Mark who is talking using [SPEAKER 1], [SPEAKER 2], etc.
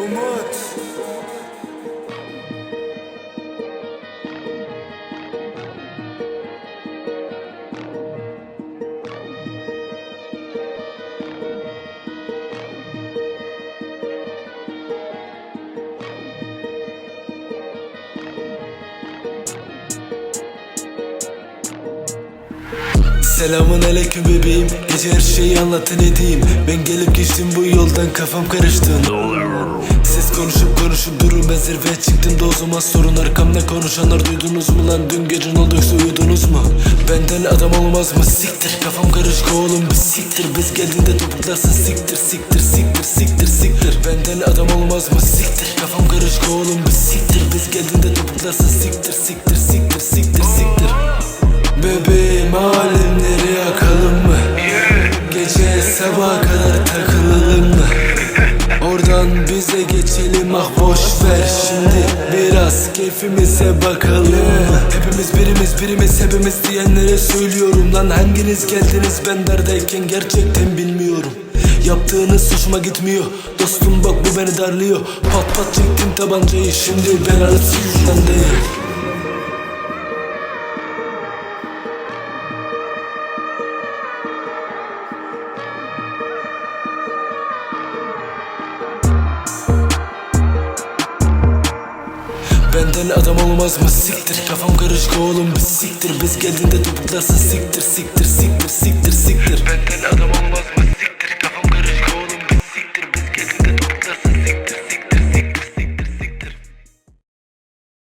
[SPEAKER 1] Umut. Selamun aleyküm bebeğim. Gece her şeyi anlatın edeyim Ben gelip geçtim bu yoldan kafam karıştı. Siz konuşup konuşup durun ben zirveye çıktım da o zaman sorun Arkamda konuşanlar duydunuz mu lan? Dün gece ne olduysa uyudunuz mu? Benden adam olmaz mı? Siktir Kafam karışık oğlum bir siktir. Biz geldiğinde topuklarsın siktir siktir siktir siktir siktir. Benden adam olmaz mı? Siktir Kafam karışık oğlum bir siktir. Biz geldiğinde topuklarsın siktir siktir siktir siktir siktir. Bebeğim alemleri sabaha kadar takılalım mı? Oradan bize geçelim. Ah boş ver. Şimdi Biraz keyfimize bakalım? Hepimiz birimiz birimiz hepimiz diyenlere söylüyorum Lan. Hanginiz geldiniz? Ben derdeyken gerçekten bilmiyorum. Yaptığınız hoşuma gitmiyor. Dostum bak bu beni darlıyor. Pat pat çektim tabancayı. Şimdi ben sizden değil Benden adam olmaz mı? Siktir. Kafam karışık oğlum. Bir siktir. Biz geldiğinde topuklarsın siktir siktir